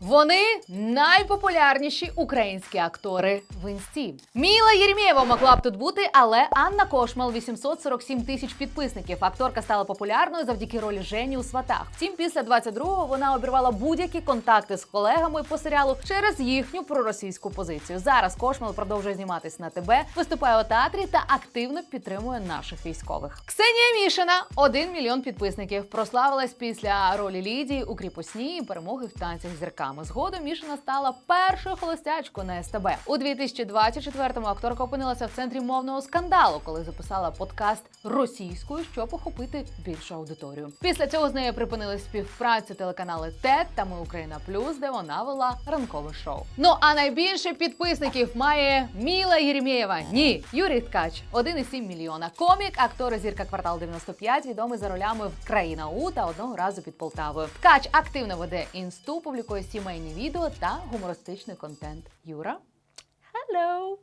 Вони найпопулярніші українські актори в інсті. Міла Єрмєєва могла б тут бути, але Анна Кошмал 847 тисяч підписників. Акторка стала популярною завдяки ролі Жені у сватах. Втім, після 22-го вона обірвала будь-які контакти з колегами по серіалу через їхню проросійську позицію. Зараз Кошмал продовжує зніматись на ТБ, виступає у театрі та активно підтримує наших військових. Ксенія Мішина 1 мільйон підписників. Прославилась після ролі Лідії у кріпосній і перемоги в танцях з зірками. Згодом Мішина стала першою холостячкою на СТБ. У 2024-му акторка опинилася в центрі мовного скандалу, коли записала подкаст російською, щоб охопити більшу аудиторію. Після цього з нею припинили співпрацю телеканали ТЕТ та Ми Україна Плюс, де вона вела ранкове шоу. Ну а найбільше підписників має Міла Єрмєєва. Ні, Юрій Ткач 1,7 мільйона. Комік, актор зірка квартал 95, відомий за ролями в країна У та одного разу під Полтавою. Ткач активно веде інсту, публікує сімейні відео та гумористичний контент. Юра. Hello!